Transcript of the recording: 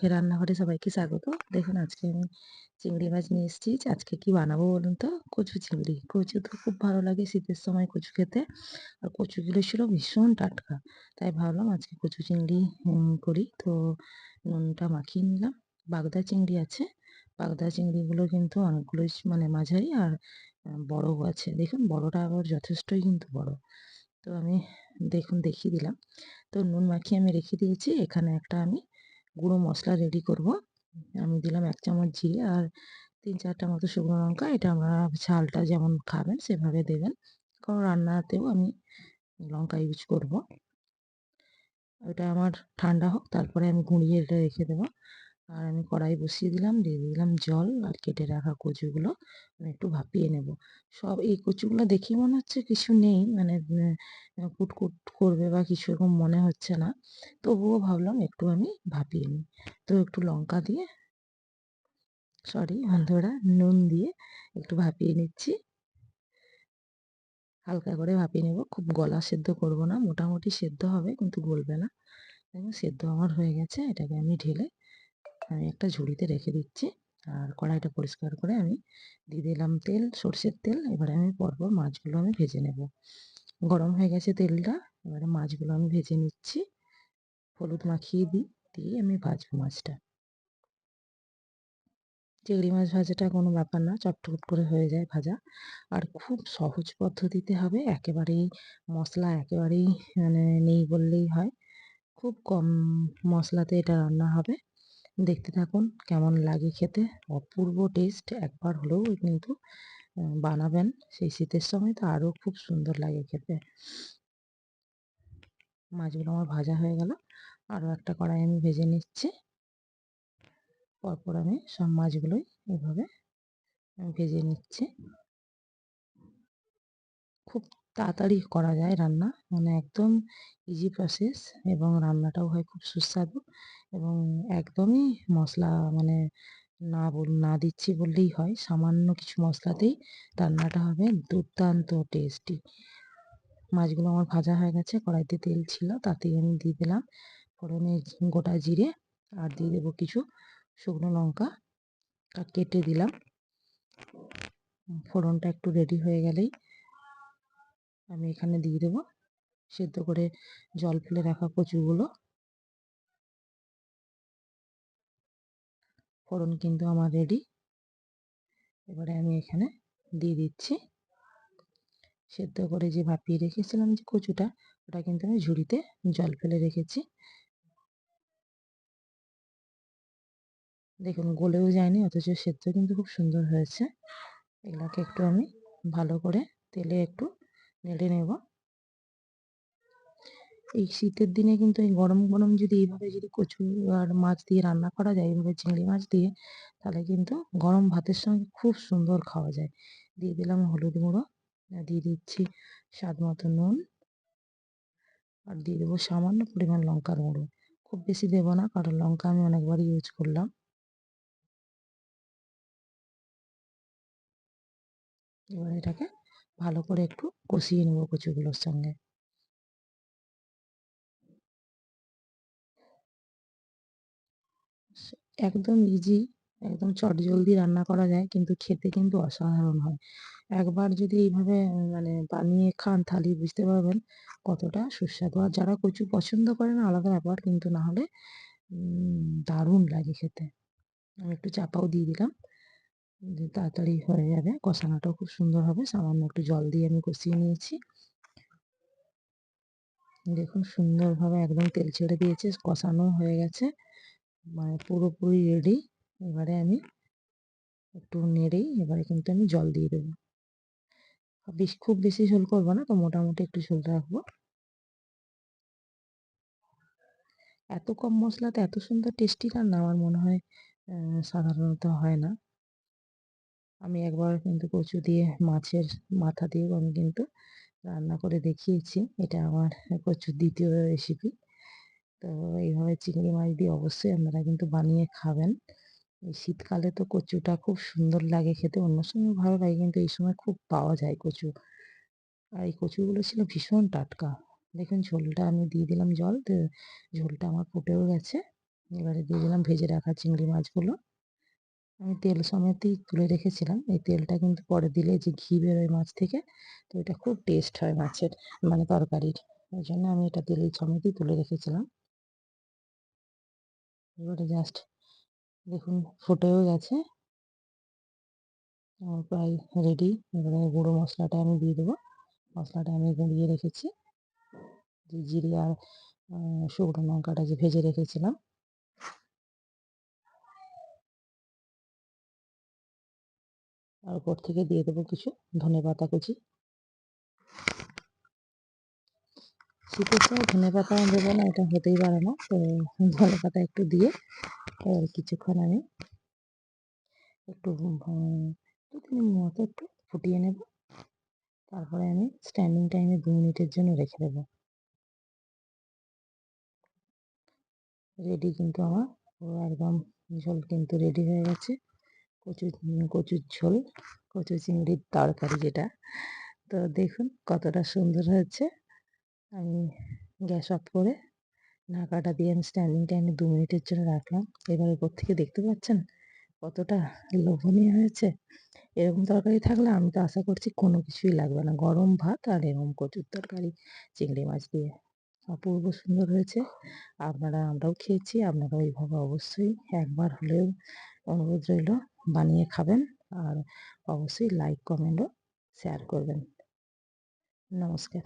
শখের রান্নাঘরে সবাইকে স্বাগত। দেখুন, আজকে আমি চিংড়ি মাছ নিয়ে এসেছি। আজকে কি বানাবো বলুন তো? কচু চিংড়ি। কচু তো খুব ভালো লাগে শীতের সময় কচু খেতে। আর কচুগুলো ছিল ভীষণ টাটকা। তাই ভাবলাম আজকে কচু চিংড়ি করি। তো নুনটা মাখিয়ে নিলাম। বাগদা চিংড়ি আছে। বাগদা চিংড়িগুলো কিন্তু অনেকগুলোই মানে মাঝারি আর বড়ও আছে। দেখুন, বড়টা আবার যথেষ্টই কিন্তু বড়। তো আমি, দেখুন, দেখিয়ে দিলাম। তো নুন মাখিয়ে আমি রেখে দিয়েছি। এখানে একটা আমি গুঁড়ো মশলা রেডি করব। আমি দিলাম এক চামচ জিরে আর তিন চারটা মতো শুকনো লঙ্কা। এটা আমরা ঝালটা যেমন খাবেন সেভাবে দেবেন। কারণ রান্নাতেও আমি লঙ্কা ইউজ করব। ওটা আমার ঠান্ডা হোক, তারপরে আমি গুঁড়িয়ে এটা রেখে দেবো। আর আমি কড়াই বসিয়ে দিলাম, দিয়ে দিলাম জল আর কেটে রাখা কচুগুলো। আমি একটু ভাপিয়ে নেব। সব এই কচুগুলো দেখেই মনে হচ্ছে কিছু নেই মানে কুটকুট করবে বা কিছু এরকম মনে হচ্ছে না। তবুও ভাবলাম একটু আমি ভাপিয়ে নিই। তো একটু লঙ্কা দিয়ে, সরি বন্ধুরা নুন দিয়ে একটু ভাপিয়ে নিচ্ছি। হালকা করে ভাপিয়ে নেব। খুব গলা সেদ্ধ করব না, মোটামুটি সেদ্ধ হবে, কিন্তু গলবে না। সেদ্ধ আমার হয়ে গেছে, এটাকে আমি ঢেলে আমি একটা ঝুড়িতে রেখে দিচ্ছি। আর কড়াইটা পরিষ্কার করে আমি দিয়ে দিলাম তেল, সর্ষের তেল। এবারে আমি পরপর মাছগুলো আমি ভেজে নেব। গরম হয়ে গেছে তেলটা। এবারে মাছগুলো আমি ভেজে নিচ্ছি। হলুদ মাখিয়ে দিই দিয়ে আমি ভাজবো মাছটা। চিংড়ি মাছ ভাজাটা কোনো ব্যাপার না চটচট করে হয়ে যায় ভাজা। আর খুব সহজ পদ্ধতিতে হবে। একেবারেই মশলা একেবারেই মানে নেই বললেই হয়। খুব কম মশলাতে এটা রান্না হবে। দেখতে থাকুন কেমন লাগে খেতে। অপূর্ব টেস্ট একবার হলেও কিন্তু বানাবেন। সেই শীতের সময় তো আরও খুব সুন্দর লাগে খেতে। মাছগুলো আমার ভাজা হয়ে গেল। আরও একটা কড়াই আমি ভেজে নিচ্ছি। পরপর আমি সব মাছগুলোই এভাবে ভেজে নিচ্ছি। খুব তাড়াতাড়ি করা যায় রান্না। মানে একদম ইজি প্রসেস এবং রান্নাটাও হয় খুব সুস্বাদু এবং একদমই মশলা মানে না বল, না দিচ্ছি বললেই হয়। সামান্য কিছু মশলাতেই রান্নাটা হবে, দুর্দান্ত টেস্টি মাছগুলো আমার ভাজা হয়ে গেছে, কড়াইতে তেল ছিল, তাতেই আমি দিয়ে দিলাম ফোড়নে গোটা জিরে আর দিয়ে দেবো কিছু শুকনো লঙ্কা। কেটে দিলাম। ফোড়নটা একটু রেডি হয়ে গেলেই আমি এখানে দিয়ে দেবো। সেদ্ধ করে জল ফেলে রাখা কচুগুলো। ফোড়ন কিন্তু আমার রেডি এবারে আমি এখানে দিয়ে দিচ্ছি। সেদ্ধ করে যে ভাপিয়ে রেখেছিলাম যে কচুটা, ওটা কিন্তু আমি ঝুড়িতে জল ফেলে রেখেছি। দেখুন, গলেও যায়নি, অথচ সেদ্ধ কিন্তু খুব সুন্দর হয়েছে। এগুলাকে একটু আমি ভালো করে তেলে একটু নেড়ে নেব। এই শীতের দিনে কিন্তু এই গরম গরম যদি এইভাবে যদি কচু আর মাছ দিয়ে রান্না করা যায়, এইভাবে চিংড়ি মাছ দিয়ে, তাহলে কিন্তু গরম ভাতের সঙ্গে খুব সুন্দর খাওয়া যায়। দিয়ে দিলাম হলুদ গুঁড়ো দিয়ে দিচ্ছি স্বাদ মতো নুন, আর দিয়ে দেবো সামান্য পরিমাণ লঙ্কার গুঁড়ো। খুব বেশি দেবো না, কারণ লঙ্কা আমি অনেকবারই ইউজ করলাম। এবার এটাকে ভালো করে একটু কষিয়ে নেব কচুগুলোর সঙ্গে। একদম ইজি একদম চটজলদি রান্না করা যায়, কিন্তু খেতে কিন্তু অসাধারণ হয়। একবার যদি এইভাবে মানে বানিয়ে খান তাহলে বুঝতে পারবেন কতটা সুস্বাদু। আর যারা কচু পছন্দ করে না, আলাদা ব্যাপার, কিন্তু না হলে দারুণ লাগে খেতে। আমি একটু চাপাও দিয়ে দিলাম। তাড়াতাড়ি হয়ে যাবে, কষানোটাও খুব সুন্দর হবে। সামান্য একটু জল দিয়ে আমি কষিয়ে নিয়েছি। দেখুন সুন্দরভাবে একদম তেল ছেড়ে দিয়েছে, কষানো হয়ে গেছে। মানে পুরোপুরি রেডি এবারে আমি একটু নেড়েই এবারে কিন্তু আমি জল দিয়ে দেবো। বেশ, খুব বেশি ঝোল করব না তো, মোটামুটি একটু ঝোল রাখব। এত কম মশলাতে এত সুন্দর টেস্টি রান্না আমার মনে হয় সাধারণত হয় না। আমি একবার কিন্তু কচু দিয়ে, মাছের মাথা দিয়েও আমি কিন্তু রান্না করে দেখিয়েছি। এটা আমার কচুর দ্বিতীয় রেসিপি তো এইভাবে চিংড়ি মাছ দিয়ে অবশ্যই আপনারা কিন্তু বানিয়ে খাবেন। এই শীতকালে তো কচুটা খুব সুন্দর লাগে খেতে। অন্য সময় ভালো লাগে কিন্তু এই সময় খুব পাওয়া যায় কচু। আর এই কচুগুলো ছিল ভীষণ টাটকা। দেখুন ঝোলটা আমি দিয়ে দিলাম জল। তো ঝোলটা আমার ফুটেও গেছে। এবারে দিয়ে দিলাম ভেজে রাখা চিংড়ি মাছগুলো। আমি তেল সমেতই তুলে রেখেছিলাম। এই তেলটা কিন্তু পরে দিলে যে ঘি বেরোয় মাছ থেকে, তো এটা খুব টেস্ট হয় মাছের মানে তরকারির। ওই জন্য আমি এটা তেল সমেতই তুলে রেখেছিলাম। এবারে জাস্ট দেখুন ফুটেও গেছে। আমার প্রায় রেডি এবারে গুঁড়ো মশলাটা আমি দিয়ে দেবো। মশলাটা আমি গুঁড়িয়ে রেখেছি। যে জিরে আর শুকনো লঙ্কাটা যে ভেজে রেখেছিলাম। আর উপর থেকে দিয়ে দেবো কিছু ধনে পাতা কুচি। শীতের সময় ধনে পাতা দেবো না এটা হতেই পারে না, তো ধনে পাতা একটু দিয়ে কিছুক্ষণ আমি একটু দু মতো একটু ফুটিয়ে নেব। তারপরে আমি স্ট্যান্ডিং টাইমে দু মিনিটের জন্য রেখে দেবো। রেডি কিন্তু আমার একদম ঝোল কিন্তু রেডি হয়ে গেছে। কচু কচুর ঝোল, কচু চিংড়ির তরকারি যেটা। তো দেখুন কতটা সুন্দর হয়েছে। আমি গ্যাস অফ করে ঢাকাটা দিয়ে আমি স্ট্যান্ডিং টাইমে দু মিনিটের জন্য রাখলাম। এবার উপর থেকে দেখতে পাচ্ছেন কতটা লোভনীয় হয়েছে। এরকম তরকারি থাকলে আমি তো আশা করছি কোনো কিছুই লাগবে না। গরম ভাত আর এরকম কচুর তরকারি, চিংড়ি মাছ দিয়ে অপূর্ব সুন্দর হয়েছে। আপনারা আমরাও খেয়েছি, আপনারা ওইভাবে অবশ্যই একবার হলেও অনুরোধ রইল। বানিয়ে খাবেন। আর অবশ্যই লাইক কমেন্টও শেয়ার করবেন। নমস্কার।